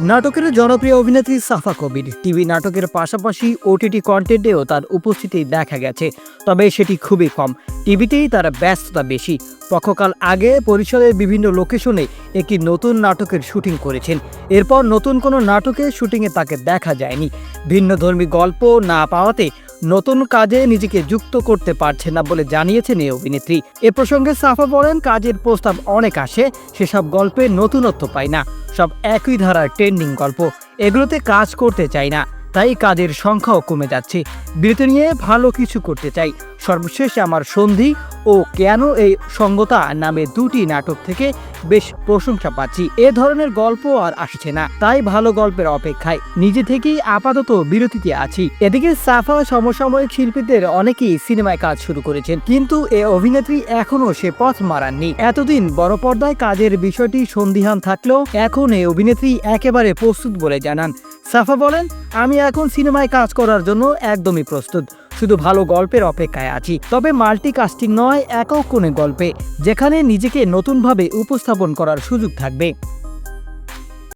নাটকের জনপ্রিয় অভিনেত্রী সাফা কবির টিভি নাটকের পাশাপাশি ওটিটি কন্টেন্টেও তার উপস্থিতি দেখা গেছে, তবে সেটি খুবই কম। টিভিতেই তার ব্যস্ততা বেশি। পক্ষকাল আগে পরিসরের বিভিন্ন লোকেশনে একটি নতুন নাটকের শুটিং করেছেন। এরপর নতুন কোনো নাটকের শুটিংয়ে তাকে দেখা যায়নি। ভিন্নধর্মী গল্প না পাওয়াতে নতুন কাজে নিজেকে যুক্ত করতে পারছে না বলে জানিয়েছেন এই অভিনেত্রী। এ প্রসঙ্গে সাফা বলেন, কাজের প্রস্তাব অনেক আসে, সেসব গল্পে নতুনত্ব পায় না। সব একই ধারার ট্রেন্ডিং গল্প। এগুলোতে কাজ করতে চাই না, তাই কাজের সংখ্যাও কমে যাচ্ছে। বিরতি নিয়ে ভালো কিছু করতে চাই। সর্বশেষ আমার সন্ধি ও কেন এই সঙ্গতা নামে দুটি নাটক থেকে বেশ প্রশংসা পাচ্ছি। এ ধরনের গল্প আর আসছে না। তাই ভালো গল্পের অপেক্ষায় নিজে থেকেই আপাতত বিরতিতে আছি। এদিকে সাফা সমসাময়িক শিল্পীদের অনেকেই সিনেমায় কাজ শুরু করেছেন, কিন্তু এ অভিনেত্রী এখনও সে পথ মারাননি। এতদিন বড় পর্দায় কাজের বিষয়টি সন্দিহান থাকলেও এখন এ অভিনেত্রী একেবারে প্রস্তুত বলে জানান। সাফা বলেন, আমি এখন সিনেমায় কাজ করার জন্য একদমই প্রস্তুত। শুধু ভালো গল্পের অপেক্ষায় আছি, তবে মাল্টি কাস্টিং নয়, একক কোণে গল্পে, যেখানে নিজেকে নতুনভাবে উপস্থাপন করার সুযোগ থাকবে।